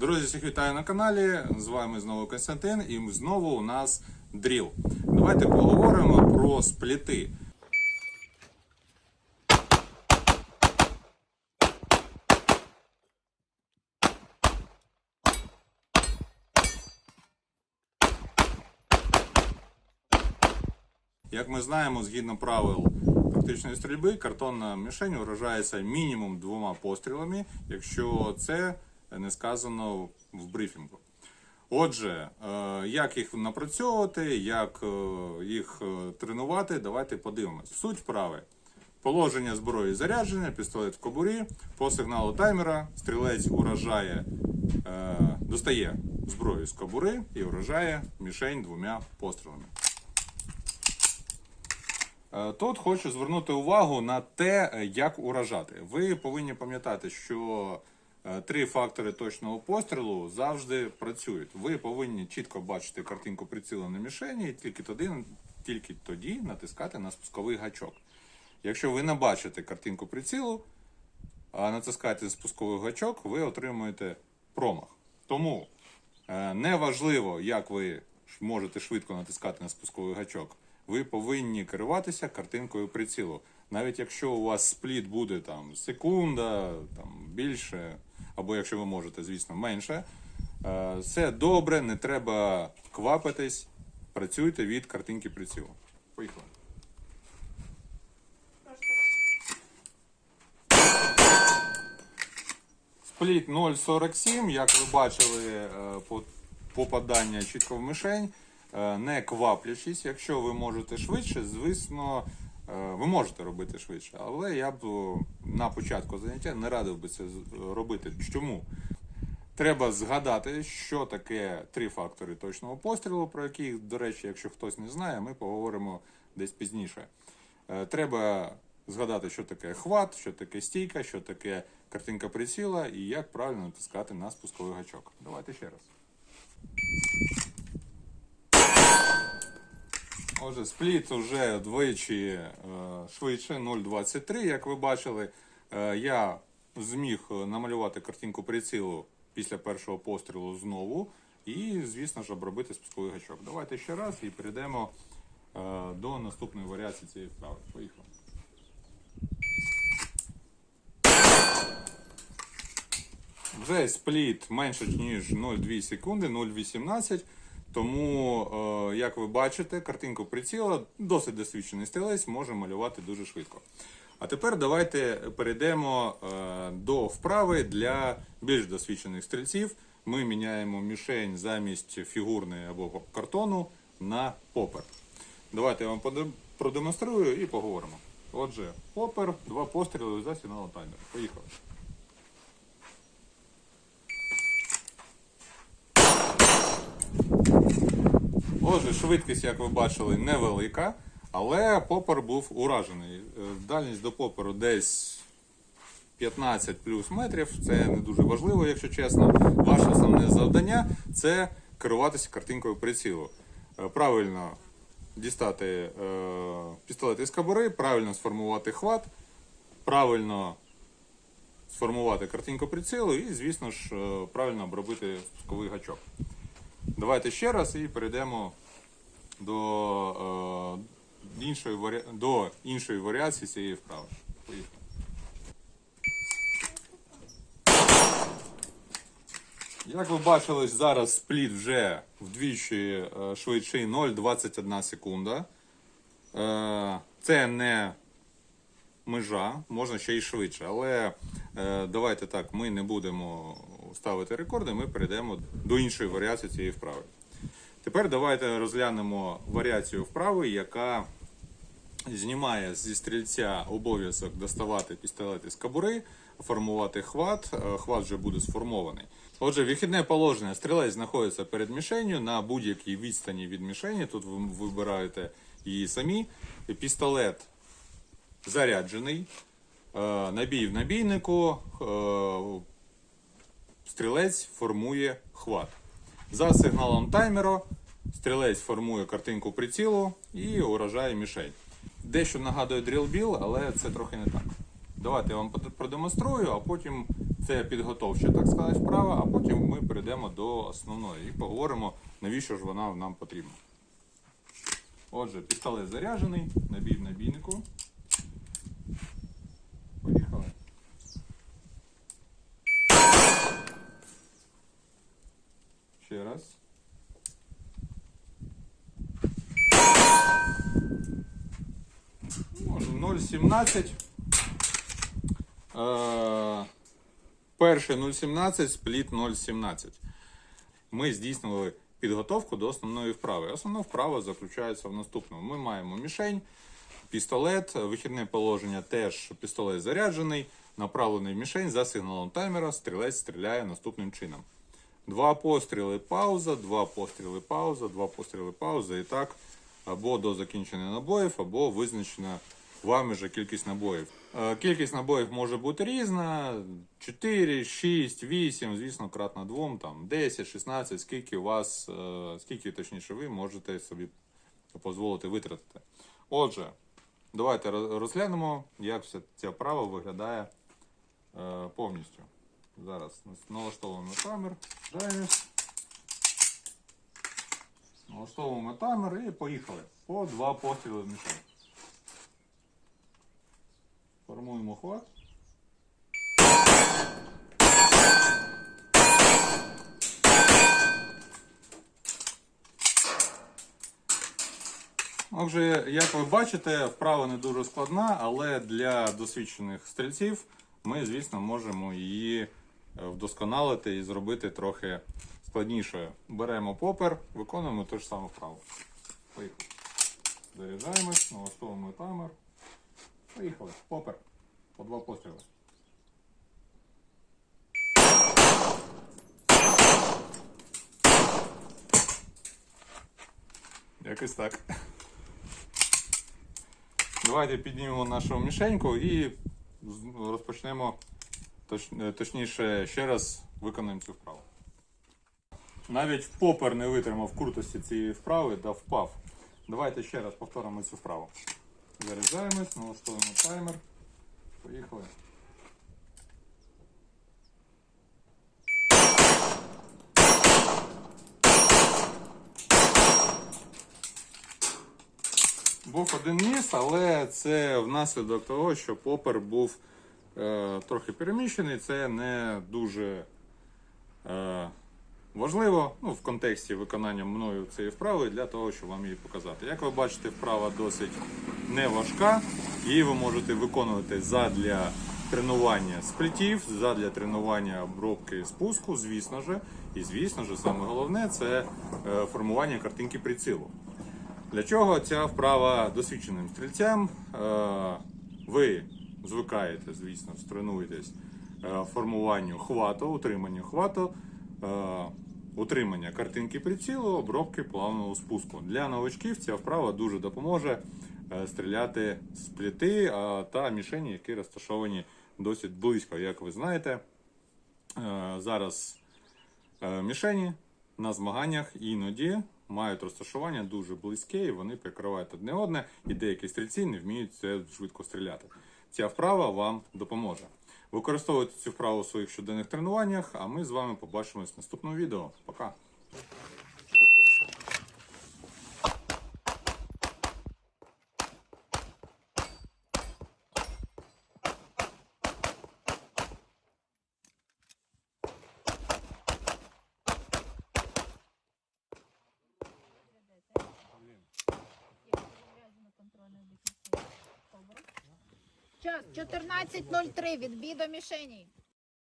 Друзі, всіх вітаю на каналі. З вами знову Константин, і знову у нас дріл. Давайте поговоримо про спліти. Як ми знаємо, згідно правил практичної стрільби, картонна мішень вражається мінімум двома пострілами, якщо це не сказано в брифінгу. Отже, е, як їх напрацьовувати, як е, їх е, тренувати, давайте подивимось. Суть вправи. Положення зброї зарядження, пістолет в кобурі, по сигналу таймера стрілець уражає, достає зброю з кобури і уражає мішень двома пострілами. Тут хочу звернути увагу на те, як уражати. Ви повинні пам'ятати, що три фактори точного пострілу завжди працюють. Ви повинні чітко бачити картинку приціла на мішені і тільки тоді, тільки тоді натискати на спусковий гачок. Якщо ви не бачите картинку прицілу, а натискаєте спусковий гачок, ви отримуєте промах. Тому е, неважливо, як ви можете швидко натискати на спусковий гачок. Ви повинні керуватися картинкою прицілу. Навіть якщо у вас спліт буде там секунда, там більше, або якщо ви можете, звісно, менше. е, Все добре, не треба квапитись, працюйте від картинки прицілу. Поїхали. Спліт 0,47, як ви бачили, е, попадання чітко в мишень, е, не кваплячись. Якщо ви можете швидше, звісно, ви можете робити швидше. Але я б на початку заняття не радив би це робити. Чому? Треба згадати, що таке три фактори точного пострілу, про які, до речі, якщо хтось не знає, ми поговоримо десь пізніше. Е, Треба згадати, що таке хват, що таке стійка, що таке картинка приціла і як правильно натискати на спусковий гачок. Давайте ще раз. Отже, спліт вже двічі е, швидше, 0,23, як ви бачили. Е, я зміг е, намалювати картинку прицілу після першого пострілу знову. І, звісно ж, обробити спусковий гачок. Давайте ще раз і перейдемо до наступної варіації цієї вправи. Поїхали. Вже спліт менше ніж 0,2 секунди, 0,18. Тому, е, як ви бачите, картинку приціла досить досвідчений стрілець може малювати дуже швидко. А тепер давайте перейдемо е, до вправи для більш досвідчених стрільців. Ми міняємо мішень замість фігурної або картону на попер. Давайте я вам продемонструю і поговоримо. Отже, попер, два постріли за таймера. Поїхали. Отже, швидкість, як ви бачили, невелика, але попер був уражений. Е, Дальність до поперу десь 15 плюс метрів. Це не дуже важливо, якщо чесно. Ваше основне завдання це керуватися картинкою прицілу. Е, Правильно дістати е, пістолет із кобури, правильно сформувати хват, правильно сформувати картинку прицілу і, звісно ж, е, правильно обробити спусковий гачок. Давайте ще раз і перейдемо до, е, іншої, варі... до іншої варіації цієї вправи. Поїхали. Як ви бачили, зараз спліт вже вдвічі е, швидший 0,21 секунда. Е, Це не межа, можна ще й швидше. Але е, давайте так, ми не будемо ставити рекорди, ми перейдемо до іншої варіації цієї вправи. Тепер давайте розглянемо варіацію вправи, яка знімає зі стрільця обов'язок доставати пістолет із кобури, формувати хват. Е, Хват вже буде сформований. Отже, вихідне положення. Стрілець знаходиться перед мішенью на будь-якій відстані від мішені. Тут ви вибираєте її самі. Пістолет заряджений. Е, Набій в набійнику. е, Стрілець формує хват. За сигналом таймера стрілець формує картинку прицілу і уражає мішень. Дещо нагадує дрілбіл, але це трохи не так. Давайте я вам продемонструю, а потім Це підготовча, так сказати, вправа, а потім ми перейдемо до основної і поговоримо, навіщо ж вона нам потрібна. Отже, пістолет заряджений, набій в набійнику. Поїхали. Ще раз. Може 0,17. Е, Перший 0,17, спліт 0,17. Ми здійснили підготовку до основної вправи. Основна вправа заключається в наступному. Ми маємо мішень, пістолет, вихідне положення теж пістолет заряджений, направлений в мішень за сигналом таймера, стрілець стріляє наступним чином. Два постріли пауза, два постріли пауза, два постріли пауза. І так або до закінчення набоїв, або визначена вами же кількість набоїв. Е, Кількість набоїв може бути різна: 4, 6, 8, звісно, кратно 2, там 10, 16, скільки у вас, е, скільки точніше ви можете собі дозволити витратити. Отже, давайте розглянемо, як вся ця вправа виглядає е, повністю. Зараз налаштовуємо. Даємось. Налаштовуємо таймер і поїхали. По два постріли в мішень. Формуємо хват. Отже, як ви бачите, вправа не дуже складна, але для досвідчених стрільців ми, звісно, можемо її е, вдосконалити і зробити трохи складнішою. Беремо попер, виконуємо ту ж саму вправу. Поїхали. Заряджаємось, налаштовуємо таймер. Поїхали. Попер. По два постріли. Якось так. Давайте піднімемо нашу мішеньку і розпочнемо точ- е, точніше ще раз виконаємо цю вправу. Навіть попер не витримав крутості цієї вправи та впав. Давайте ще раз повторимо цю вправу. Заряджаємось, налаштовуємо таймер. Поїхали. Був один ніс, але це внаслідок того, що попер був е, трохи переміщений. Це не дуже е, важливо ну, в контексті виконання мною цієї вправи для того, щоб вам її показати. Як ви бачите, вправа досить не важка. Її ви можете виконувати задля тренування сплітів, задля тренування обробки спуску, звісно ж. І звісно ж, саме головне це е, формування картинки прицілу. Для чого ця вправа досвідченим стрільцям? Е, Ви звикаєте, звісно, тренуєтесь е, формуванню хвату, утриманню хвату, утримання картинки прицілу, обробки плавного спуску. Для новачків ця вправа дуже допоможе е, стріляти з пліти та мішені, які розташовані досить близько. Як ви знаєте, е, зараз Е, Мішені на змаганнях іноді мають розташування дуже близьке, і вони прикривають одне одне, і деякі стрільці не вміють це швидко стріляти. Ця вправа вам допоможе. Використовуйте цю вправу у своїх щоденних тренуваннях, а ми з вами побачимось в наступному відео. Пока! Час 14.03 відбій до мішені.